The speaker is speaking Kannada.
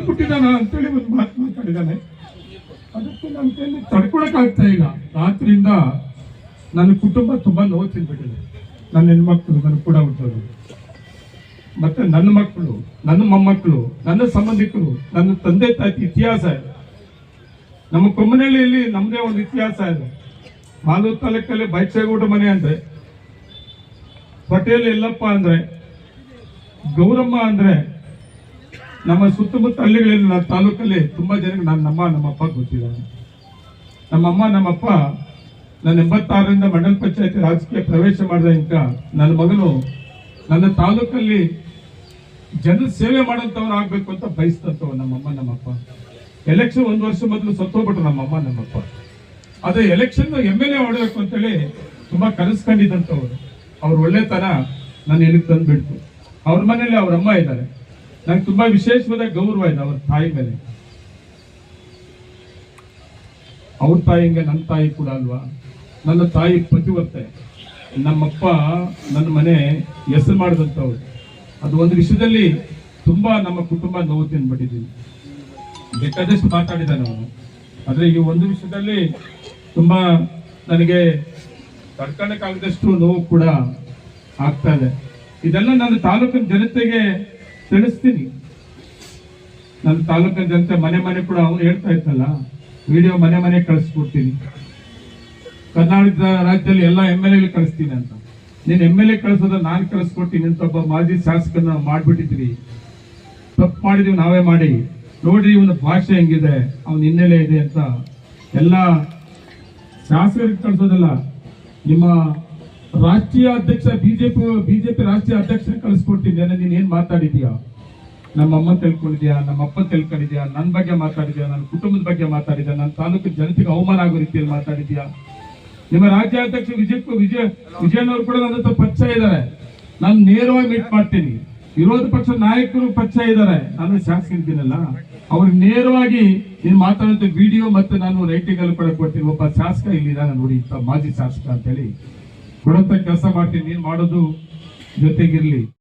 ಹುಟ್ಟಿದಾನ ಅಂತೇಳಿ ಒಂದು ಮಾತು ಮಾತಾಡಿದ್ದಾನೆ. ಅದಕ್ಕೆ ನನ್ನ ಕೈಯಲ್ಲಿ ತಡ್ಕೊಳಕ್ಕಾಗ್ತಾ ಇಲ್ಲ. ರಾತ್ರಿಯಿಂದ ನನ್ನ ಕುಟುಂಬ ತುಂಬಾ ನೋವು ತಿಂದ್ಬಿಟ್ಟಿದೆ. ನನ್ನ ಹೆಣ್ಮಕ್ಳು, ನನ್ನ ಕೂಡ ಹುಟ್ಟೋರು. ಮತ್ತೆ ನನ್ನ ಮಕ್ಕಳು, ನನ್ನ ಮೊಮ್ಮಕ್ಕಳು, ನನ್ನ ಸಂಬಂಧಿಕರು, ನನ್ನ ತಂದೆ ತಾಯಿ ಇತಿಹಾಸ ಇದೆ. ನಮ್ಮ ಕೊಮ್ಮನಹಳ್ಳಿಯಲ್ಲಿ ನಮ್ಮದೇ ಒಂದು ಇತಿಹಾಸ ಇದೆ. ಮಾಲೂರು ತಾಲೂಕಲ್ಲಿ ಬೈಚೇಗೌಡ ಮನೆ ಅಂದ್ರೆ, ಪಟೇಲ್ ಎಲ್ಲಪ್ಪ ಅಂದ್ರೆ, ಗೌರಮ್ಮ ಅಂದ್ರೆ ನಮ್ಮ ಸುತ್ತಮುತ್ತ ಹಳ್ಳಿಗಳಲ್ಲಿ ನನ್ನ ತಾಲೂಕಲ್ಲಿ ತುಂಬಾ ಜನಕ್ಕೆ ನನ್ನ ನಮ್ಮ ನಮ್ಮಪ್ಪ ಗೊತ್ತಿದ್ದಾರೆ. ನಮ್ಮಮ್ಮ, ನಮ್ಮಪ್ಪ ನನ್ನ ಎಂಬತ್ತಾರರಿಂದ ಮಂಡಲ ಪಂಚಾಯತಿ ರಾಜಕೀಯ ಪ್ರವೇಶ ಮಾಡಿದ ಇಂಕ ನನ್ನ ಮಗನು ನನ್ನ ತಾಲೂಕಲ್ಲಿ ಜನ ಸೇವೆ ಮಾಡೋಂಥವ್ರು ಆಗಬೇಕು ಅಂತ ಬಯಸ್ತಂತವ ನಮ್ಮಮ್ಮ, ನಮ್ಮಪ್ಪ. ಎಲೆಕ್ಷನ್ ಒಂದು ವರ್ಷ ಮೊದಲು ಸತ್ತೋಗ್ಬಿಟ್ರು ನಮ್ಮಮ್ಮ, ನಮ್ಮಪ್ಪ. ಅದೇ ಎಲೆಕ್ಷನ್ ಎಂ ಎಲ್ ಎ ಹೊಡಬೇಕು ಅಂತೇಳಿ ತುಂಬಾ ಕನಸ್ಕೊಂಡಿದ್ದಂಥವ್ರು ಅವ್ರು ಅವ್ರ ಒಳ್ಳೆತನ ನಾನು ಎಲ್ಲಿಗೆ ತಂದ್ಬಿಡ್ತು. ಅವ್ರ ಮನೇಲಿ ಅವ್ರ ಅಮ್ಮ ಇದ್ದಾರೆ. ನಂಗೆ ತುಂಬಾ ವಿಶೇಷವಾದ ಗೌರವ ಇದೆ ಅವ್ರ ತಾಯಿ ಮೇಲೆ. ಅವ್ರ ತಾಯಿಗೆ ನನ್ನ ತಾಯಿ ಕೂಡ ಅಲ್ವಾ? ನನ್ನ ತಾಯಿ ಪತಿವರ್ತೆ. ನಮ್ಮಪ್ಪ ನನ್ನ ಮನೆ ಹೆಸರು ಮಾಡಿದಂಥವ್ರು. ಅದು ಒಂದು ವಿಷಯದಲ್ಲಿ ತುಂಬಾ ನಮ್ಮ ಕುಟುಂಬ ನೋವು ತಿನ್ಬಿಟ್ಟಿದ್ದೀನಿ ಬೇಕಾದಷ್ಟು ಮಾತಾಡಿದ ಅವನು. ಆದರೆ ಈ ಒಂದು ವಿಷಯದಲ್ಲಿ ತುಂಬಾ ನನಗೆ ತಡ್ಕೊಳಕ್ಕಾಗದಷ್ಟು ನೋವು ಕೂಡ ಆಗ್ತಾ ಇದೆ. ಇದೆಲ್ಲ ನನ್ನ ತಾಲೂಕಿನ ಜನತೆಗೆ ತಿಳಿಸ್ತೀನಿ. ನನ್ನ ತಾಲೂಕಿನ ಜನತೆ ಮನೆ ಮನೆ ಕೂಡ ಅವನು ಹೇಳ್ತಾ ಇತ್ತಲ್ಲ ವಿಡಿಯೋ ಮನೆ ಮನೆ ಕಳಿಸ್ಕೊಡ್ತೀನಿ. ಕರ್ನಾಟಕ ರಾಜ್ಯದಲ್ಲಿ ಎಲ್ಲ ಎಂ ಎಲ್ ಎ ಕಳಿಸ್ತೀನಿ ಅಂತ. ನೀನು ಎಂ ಎಲ್ ಎ ಕಳಿಸೋದ ನಾನು ಕಳಿಸ್ಕೊಡ್ತೀನಿ ಅಂತ ಒಬ್ಬ ಮಾಜಿ ಶಾಸಕನ ಮಾಡ್ಬಿಟ್ಟಿದ್ರಿ ತಪ್ಪು ಮಾಡಿದೀವಿ, ನಾವೇ ಮಾಡಿ. ನೋಡ್ರಿ ಇವನ ಭಾಷೆ ಹೆಂಗಿದೆ, ಅವನ ಹಿನ್ನೆಲೆ ಇದೆ ಅಂತ. ಎಲ್ಲ ಶಾಸಕರಿಗೆ ಕಳಿಸೋದಲ್ಲ, ನಿಮ್ಮ ರಾಷ್ಟ್ರೀಯ ಅಧ್ಯಕ್ಷ, ಬಿಜೆಪಿ ಬಿಜೆಪಿ ರಾಷ್ಟ್ರೀಯ ಅಧ್ಯಕ್ಷ ಕಳಿಸ್ಕೊಡ್ತಿದ್ದೇನೆ ನೀನ್ ಏನ್ ಮಾತಾಡಿದ್ಯಾ? ನಮ್ಮ ಅಮ್ಮ ತಿಳ್ಕೊಂಡಿದ್ಯಾ? ನಮ್ಮ ಅಪ್ಪ ತಿಳ್ಕೊಂಡಿದ್ಯಾ? ನನ್ನ ಬಗ್ಗೆ ಮಾತಾಡಿದ್ಯಾ? ನನ್ನ ಕುಟುಂಬದ ಬಗ್ಗೆ ಮಾತಾಡಿದ್ಯಾ? ನನ್ನ ತಾಲೂಕಿನ ಜನತೆಗೆ ಅವಮಾನ ಆಗೋ ರೀತಿಯಲ್ಲಿ ಮಾತಾಡಿದ್ಯಾ? ನಿಮ್ಮ ರಾಜ್ಯಾಧ್ಯಕ್ಷ ವಿಜಯ್ ವಿಜಯ ವಿಜಯನವರು ಕೂಡ ನನ್ನ ಹತ್ರ ಪರಿಚಯ ಇದ್ದಾರೆ ನಾನು ನೇರವಾಗಿ ಮೀಟ್ ಮಾಡ್ತೀನಿ. ವಿರೋಧ ಪಕ್ಷ ನಾಯಕರು ಪರಿಚಯ ಇದ್ದಾರೆ ನಾನು ಶಾಸಕರಿದ್ದೀನಲ್ಲ ಅವ್ರಿಗೆ ನೇರವಾಗಿ ನೀನು ಮಾತಾಡೋದು ವಿಡಿಯೋ ಮತ್ತೆ ನಾನು ರೈಟಿಂಗ್ ಅಲ್ಲಿ ಕೂಡ ಕೊಡ್ತೀನಿ. ಒಬ್ಬ ಶಾಸಕ ಇಲ್ಲಿದ್ದಾನೆ ನೋಡಿ ಮಾಜಿ ಶಾಸಕ ಅಂತ ಹೇಳಿ ಕೆಲಸ ಮಾಡ್ತೀನಿ ನೀನು ಮಾಡೋದು ಜೊತೆಗಿರ್ಲಿ.